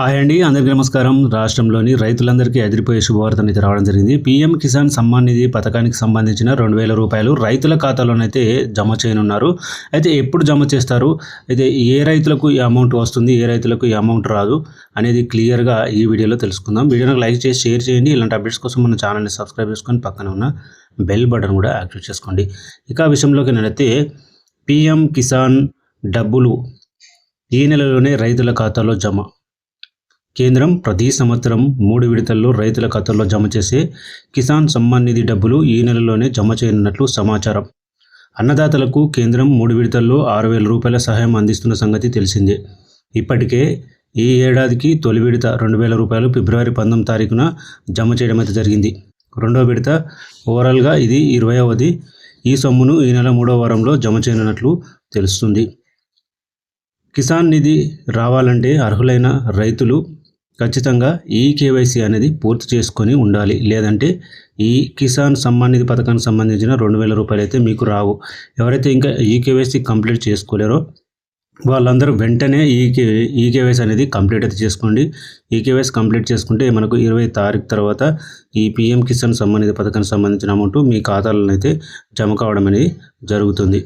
Hi అండి అందరికీ నమస్కారం. రాష్ట్రంలోని రైతులందరికీ ఎదిరిపోయే శుభవార్త అయితే రావడం జరిగింది. పీఎం కిసాన్ సమ్మాన్ నిధి పథకానికి సంబంధించిన రెండు వేల రూపాయలు రైతుల ఖాతాలోనైతే జమ చేయనున్నారు. అయితే ఎప్పుడు జమ చేస్తారు? అయితే ఏ రైతులకు ఈ అమౌంట్ వస్తుంది? ఏ రైతులకు ఈ అమౌంట్ రాదు? అనేది క్లియర్గా ఈ వీడియోలో తెలుసుకుందాం. వీడియోని లైక్ చేసి షేర్ చేయండి. ఇలాంటి అప్డేట్స్ కోసం మన ఛానల్ని సబ్స్క్రైబ్ చేసుకొని పక్కన ఉన్న బెల్ బటన్ కూడా యాక్టివేట్ చేసుకోండి. ఇక ఆ విషయంలోకి నేనైతే పీఎం కిసాన్ డబ్బులు ఈ నెలలోనే రైతుల ఖాతాలో జమ. కేంద్రం ప్రతి సంవత్సరం మూడు విడతల్లో రైతుల ఖాతాల్లో జమ చేసే కిసాన్ సమ్మాన్ నిధి డబ్బులు ఈ నెలలోనే జమ చేయనున్నట్లు సమాచారం. అన్నదాతలకు కేంద్రం మూడు విడతల్లో ఆరు వేల రూపాయల సహాయం అందిస్తున్న సంగతి తెలిసిందే. ఇప్పటికే ఈ ఏడాదికి తొలి విడత రెండు వేల రూపాయలు ఫిబ్రవరి పంతొమ్మిది తారీఖున జమ చేయడం అయితే జరిగింది. రెండో విడత ఓవరాల్గా ఇది ఇరవైవది. ఈ సొమ్మును ఈ నెల మూడో వారంలో జమ చేయనున్నట్లు తెలుస్తుంది. కిసాన్ నిధి రావాలంటే అర్హులైన రైతులు ఖచ్చితంగా ఈ కేవైసీ అనేది పూర్తి చేసుకొని ఉండాలి. లేదంటే ఈ కిసాన్ సమ్మాన్ నిధి పథకానికి సంబంధించిన రెండు వేల రూపాయలు అయితే మీకు రావు. ఎవరైతే ఇంకా ఈ కేవైసీ కంప్లీట్ చేసుకోలేరో వాళ్ళందరూ వెంటనే ఈ కే ఈ కేవైసీ అనేది కంప్లీట్ అయితే చేసుకోండి. ఈ కేవైసీ కంప్లీట్ చేసుకుంటే మనకు ఇరవై తారీఖు తర్వాత ఈ పిఎం కిసాన్ సంబంధిత పథకానికి సంబంధించిన అమౌంట్ మీ ఖాతాలను అయితే జమ కావడం అనేది జరుగుతుంది.